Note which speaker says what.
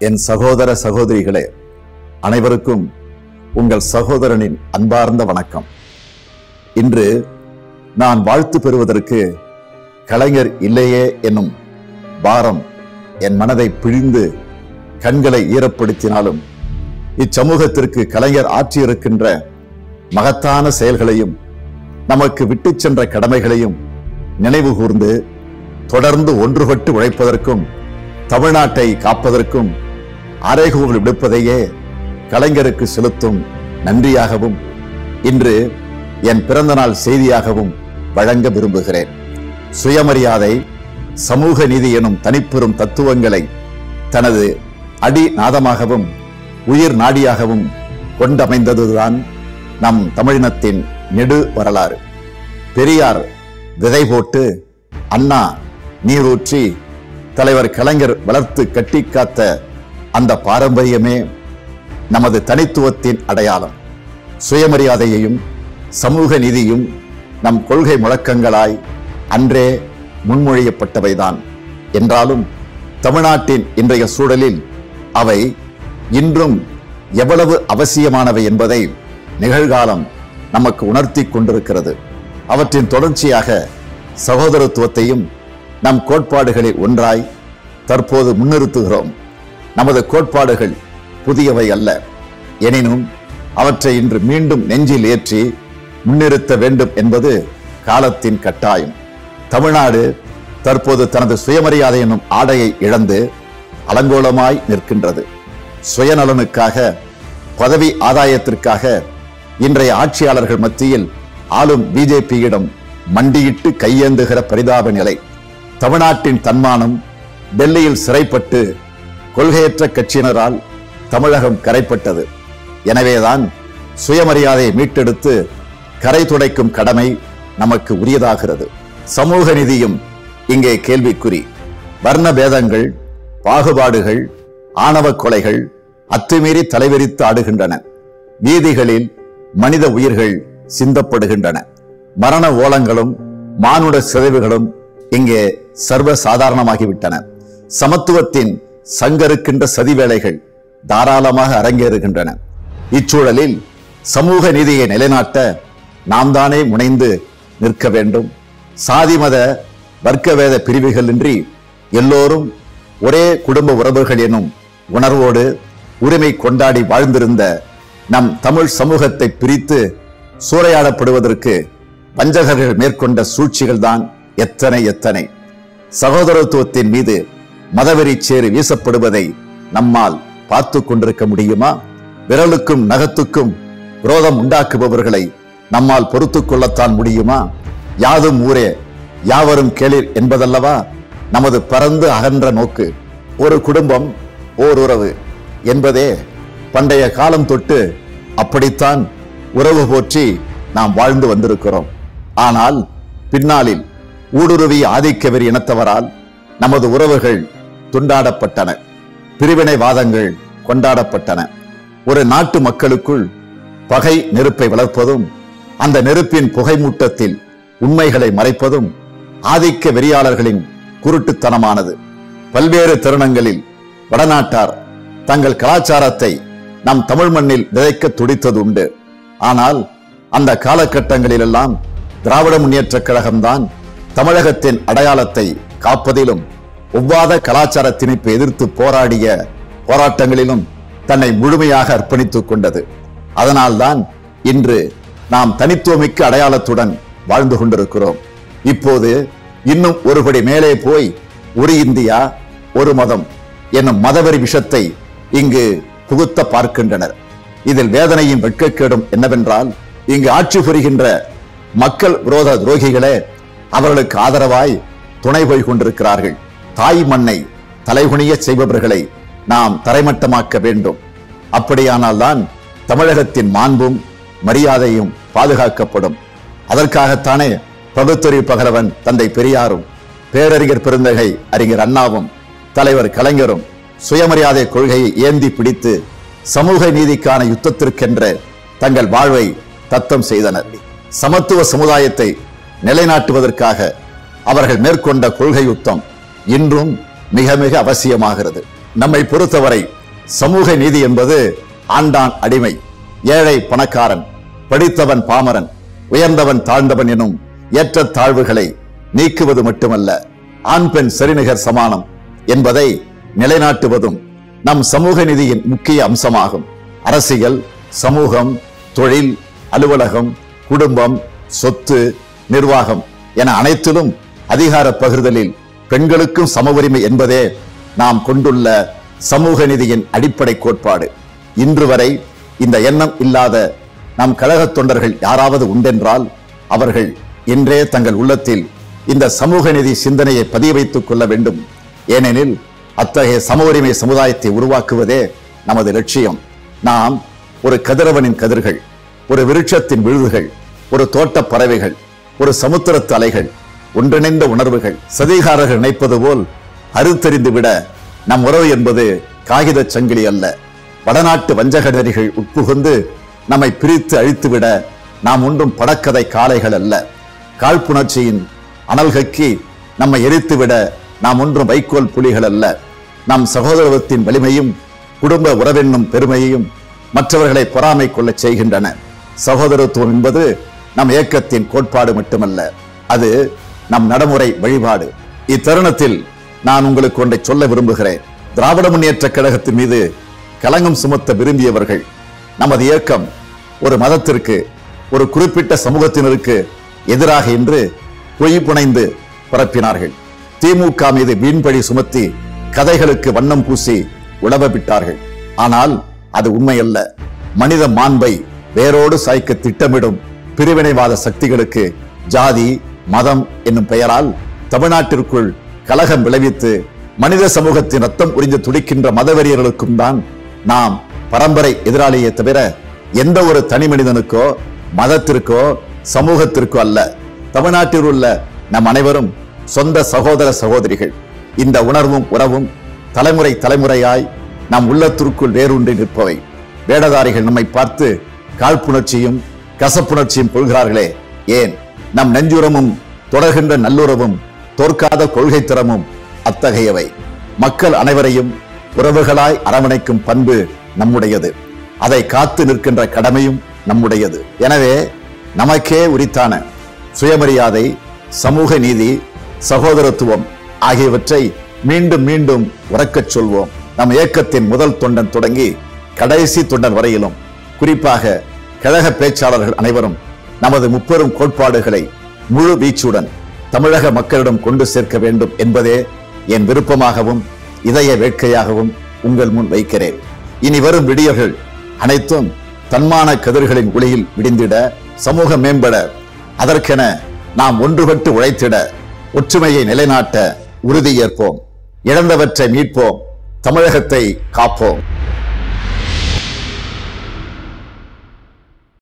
Speaker 1: என் சகோதர சகோதரிகளே அனைவருக்கும் உங்கள் சகோதரனின் அன்பார்ந்த வணக்கம். இன்று நான் வாழ்த்து பெறுவதற்கு கலைஞர் இல்லையே என்னும் பாரம் என் மனதை பிழிந்து கண்களை ஈரப்படுத்தினாலும் இச்சமூகத்திற்கு கலைஞர் ஆற்றியிருக்கின்ற மகத்தான செயல்களையும் நமக்கு விட்டுச் சென்ற கடமைகளையும் நினைவு கூர்ந்து தொடர்ந்து ஒன்றுபட்டு உழைப்பதற்கும் தமிழ்நாட்டை காப்பதற்கும் அறைகூவல் விடுப்பதையே கலைஞருக்கு செலுத்தும் நன்றியாகவும் இன்று என் பிறந்தநாள் செய்தியாகவும் வழங்க விரும்புகிறேன். சுயமரியாதை சமூக நீதி எனும் தனிப்பெரும் தத்துவங்களை தனது அடி நாதமாகவும் உயிர் நாடியாகவும் கொண்டமைந்ததுதான் நம் தமிழினத்தின் நெடு வரலாறு. பெரியார் விதை போட்டு அண்ணா நீரூற்றி தலைவர் கலைஞர் வளர்த்து கட்டி காத்த அந்த பாரம்பரியமே நமது தனித்துவத்தின் அடையாளம். சுயமரியாதையையும் சமூக நீதியும் நம் கொள்கை முழக்கங்களாய் அன்றே முன்மொழியப்பட்டவைதான். என்றாலும் தமிழ்நாட்டின் இன்றைய சூழலில் அவை இன்றும் எவ்வளவு அவசியமானவை என்பதை நிகழ்காலம் நமக்கு உணர்த்தி கொண்டிருக்கிறது. அவற்றின் தொடர்ச்சியாக சகோதரத்துவத்தையும் நம் கோட்பாடுகளில் ஒன்றாய் தற்போது முன்னிறுத்துகிறோம். நமது கோட்பாடுகள் புதியவை அல்ல. எனினும் அவற்றை இன்று மீண்டும் நெஞ்சில் ஏற்றி முன்னிறுத்த வேண்டும் என்பது காலத்தின் கட்டாயம். தமிழ்நாடு தற்போது தனது சுயமரியாதை என்னும் ஆடையை இழந்து அலங்கோலமாய் நிற்கின்றது. சுயநலனுக்காக பதவி ஆதாயத்திற்காக இன்றைய ஆட்சியாளர்கள் மத்தியில் ஆளும் பிஜேபியிடம் மண்டியிட்டு கையேந்துகிற பரிதாப நிலை. தமிழ்நாட்டின் தன்மானம் டெல்லியில் சிறைப்பட்டு கொள்கையற்ற கட்சியினரால் தமிழகம் கரைப்பட்டது. எனவேதான் சுயமரியாதையை மீட்டெடுத்து கரை துடைக்கும் கடமை நமக்கு உரியதாகிறது. சமூக நிதியும் இங்கே கேள்விக்குறி. வர்ண பேதங்கள் பாகுபாடுகள் ஆணவ கொலைகள் அத்துமீறி தலைவிரித்து ஆடுகின்றன. வீதிகளில் மனித உயிர்கள் சிந்தப்படுகின்றன. மரண ஓலங்களும் மானுட சிதைவுகளும் இங்கே சர்வ சாதாரணமாகிவிட்டன சமத்துவத்தின் சங்கருக்கின்ற சதிவேளைகள் தாராளமாக அரங்கேறுகின்றன. இச்சூழலில் சமூக நீதியை நிலைநாட்ட நாம் தானே முனைந்து நிற்க வேண்டும். சாதி மத வர்க்கவேத பிரிவுகளின்றி எல்லோரும் ஒரே குடும்ப உறவுகள் எனும் உணர்வோடு உரிமை கொண்டாடி வாழ்ந்திருந்த நம் தமிழ் சமூகத்தை பிரித்து சூறையாடப்படுவதற்கு வஞ்சகர்கள் மேற்கொண்ட சூழ்ச்சிகள் தான் எத்தனை எத்தனை. சகோதரத்துவத்தின் மீது மதவெறி சேறு வீசப்படுவதை நம்மால் பார்த்து கொண்டிருக்க முடியுமா? விரலுக்கும் நகத்துக்கும் விரோதம் உண்டாக்குபவர்களை நம்மால் பொறுத்துக் கொள்ளத்தான் முடியுமா? யாதும் ஊரே யாவரும் கேளிர் என்பதல்லவா? நமது பரந்து அகன்ற நோக்கு ஒரு குடும்பம் ஓர் உறவு என்பதே பண்டைய காலம் தொட்டு அப்படித்தான் உறவு போற்றி நாம் வாழ்ந்து வந்திருக்கிறோம். ஆனால் பின்னாளில் ஊடுருவி ஆதிக்கவர் இனத்தவரால் நமது உறவுகள் துண்டாடப்பட்டன. பிரிவினைவாதங்கள் கொண்டாடப்பட்டன. ஒரு நாட்டு மக்களுக்குள் பகை நெருப்பை வளர்ப்பதும் அந்த நெருப்பின் புகைமூட்டத்தில் உண்மைகளை மறைப்பதும் ஆதிக்க வெறியாளர்களின் குருட்டுத்தனமானது. பல்வேறு தருணங்களில் வடநாட்டார் தங்கள் கலாச்சாரத்தை நம் தமிழ் மண்ணில் விதைக்க துடித்தது உண்டு ஆனால் அந்த காலகட்டங்களிலெல்லாம் திராவிட முன்னேற்றக் கழகம்தான் தமிழகத்தின் அடையாளத்தை காப்பதிலும் ஒவ்வாத கலாச்சார எதிர்த்து போராடிய போராட்டங்களிலும் தன்னை முழுமையாக அர்ப்பணித்துக் கொண்டது. அதனால்தான் இன்று நாம் தனித்துவமிக்க அடையாளத்துடன் வாழ்ந்து கொண்டிருக்கிறோம். இப்போது இன்னும் ஒருபடி மேலே போய் ஒரு இந்தியா ஒரு மதம் என்னும் மதவெறி விஷத்தை இங்கு புகுத்த பார்க்கின்றனர். இதில் வேதனையும் வெட்கக்கேடும் என்னவென்றால் இங்கு ஆட்சி புரிகின்ற மக்கள் விரோத துரோகிகளே அவர்களுக்கு ஆதரவாய் துணை போய் கொண்டிருக்கிறார்கள். தாய் மண்ணை தலைகுனிய செய்பவர்களை நாம் தரைமட்டமாக்க வேண்டும். அப்படியானால் தான் தமிழகத்தின் மாண்பும் மரியாதையும் பாதுகாக்கப்படும். அதற்காகத்தானே பகுத்தறிவு பகலவன் தந்தை பெரியாரும் பேரறிஞர் பெருந்தகை அறிஞர் அண்ணாவும் தலைவர் கலைஞரும் சுயமரியாதை கொள்கையை ஏந்தி பிடித்து சமூக நீதிக்கான யுத்தத்திற்கென்ற தங்கள் வாழ்வை தத்தம் செய்தனர். சமத்துவ சமுதாயத்தை நிலைநாட்டுவதற்காக அவர்கள் மேற்கொண்ட கொள்கை யுத்தம் இன்றும் மிக மிக அவசியமாகிறது. நம்மை பொறுத்தவரை சமூக நீதி என்பது ஆண்டான் அடிமை ஏழை பணக்காரன் படித்தவன் பாமரன் உயர்ந்தவன் தாழ்ந்தவன் எனும் ஏற்ற தாழ்வுகளை நீக்குவது மட்டுமல்ல ஆண் பெண் சரிநிகர் சமானம் என்பதை நிலைநாட்டுவதும் நம் சமூக நிதியின் முக்கிய அம்சமாகும். அரசியல் சமூகம் தொழில் அலுவலகம் குடும்பம் சொத்து நிர்வாகம் என அனைத்திலும் அதிகார பகிர்தலில் பெண்களுக்கும் சம உரிமை என்பதே நாம் கொண்டுள்ள சமூக நிதியின் அடிப்படை கோட்பாடு. இன்று வரை இந்த எண்ணம் இல்லாத நம் கழகத் தொண்டர்கள் யாராவது உண்டென்றால் அவர்கள் இன்றே தங்கள் உள்ளத்தில் இந்த சமூக நிதி சிந்தனையை பதிய வைத்துக் கொள்ள வேண்டும். ஏனெனில் அத்தகைய சம உரிமை சமுதாயத்தை உருவாக்குவதே நமது லட்சியம். நாம் ஒரு கதிரவனின் கதிர்கள் ஒரு விருட்சத்தின் விழுதுகள் ஒரு தோட்டப் பறவைகள் ஒரு சமுத்திரத்து அலைகள் ஒன்றிணைந்த உணர்வுகள். சதிகாரர்கள் நினைப்பது போல் அறுத்தறிந்து விட நம் உறவு என்பது காகிதச் சங்கிலி அல்ல. வடநாட்டு வஞ்சகடரிகள் உட்புகுந்து நம்மை பிரித்து அழித்துவிட நாம் ஒன்றும் படக்கதை காளைகள் அல்ல. காழ்ப்புணர்ச்சியின் அனல் கக்கி நம்மை எரித்துவிட நாம் ஒன்றும் வைக்கோல் புலிகள் அல்ல. நம் சகோதரத்தின் வலிமையும் குடும்ப உறவென்னும் பெருமையையும் மற்றவர்களை பொறாமை கொள்ளச் செய்கின்றன. சகோதரத்துவம் என்பது நம் இயக்கத்தின் கோட்பாடு மட்டுமல்ல. அது நம் நடைமுறை வழிபாடு. இத்தருணத்தில் நான் உங்களுக்கு ஒன்றை சொல்ல விரும்புகிறேன். திராவிட முன்னேற்ற கழகத்தின் மீது கலங்கம் சுமத்த விரும்பியவர்கள் நமது இயக்கம் ஒரு மதத்திற்கு ஒரு குறிப்பிட்ட சமூகத்தினருக்கு எதிராக என்று பொய் புனைந்து பரப்பினார்கள். திமுக மீது வீண்பழி சுமத்தி கதைகளுக்கு வண்ணம் பூசி உழவ விட்டார்கள். ஆனால் அது உண்மையல்ல. மனித மாண்பை வேரோடு சாய்க்க திட்டமிடும் பிரிவினைவாத சக்திகளுக்கு ஜாதி மதம் என்னும் பெயரால் தமிழ்நாட்டிற்குள் கலகம் விளைவித்து மனித சமூகத்தின் ரத்தம் உறிந்து துடிக்கின்ற மதவெறியர்களுக்கும் தான் நாம் பரம்பரை எதிராளியே தவிர எந்த ஒரு தனி மனிதனுக்கோ மதத்திற்கோ சமூகத்திற்கோ அல்ல. தமிழ்நாட்டில் உள்ள நம் அனைவரும் சொந்த சகோதர சகோதரிகள். இந்த உணர்வும் உறவும் தலைமுறை தலைமுறையாய் நம் உள்ளத்திற்குள் வேரூன்றி நிற்பவை. வேடதாரிகள் நம்மை பார்த்து காழ்ப்புணர்ச்சியும் கசப்புணர்ச்சியும் கொள்கிறார்களே ஏன்? நம் நெஞ்சுரமும் தொடர்கின்ற நல்லுறவும் தோற்காத கொள்கை திறமும் அத்தகையவை. மக்கள் அனைவரையும் உறவுகளாய் அரவணைக்கும் பண்பு நம்முடையது. அதை காத்து நிற்கின்ற கடமையும் நம்முடையது. எனவே நமக்கே உரித்தான சுயமரியாதை சமூக நீதி சகோதரத்துவம் ஆகியவற்றை மீண்டும் மீண்டும் உறக்கச் சொல்வோம். நம் இயக்கத்தின் முதல் தொண்டன் தொடங்கி கடைசி தொண்டன் வரையிலும் குறிப்பாக கழக பேச்சாளர்கள் அனைவரும் நமது முப்பெரும் கோட்பாடுகளை முழு வீச்சுடன் தமிழக மக்களிடம் கொண்டு சேர்க்க வேண்டும் என்பதே என் விருப்பமாகவும் இதய வேட்கையாகவும் உங்கள் முன் வைக்கிறேன். இனி வரும் விடியர்கள் அனைத்தும் தன்மான கதிர்களின் ஒளியில் விடிந்திட சமூக மேம்பட அதற்கென நாம் ஒன்றுபட்டு உழைத்திட ஒற்றுமையை நிலைநாட்ட உறுதியேற்போம். இழந்தவற்றை மீட்போம். தமிழகத்தை காப்போம்.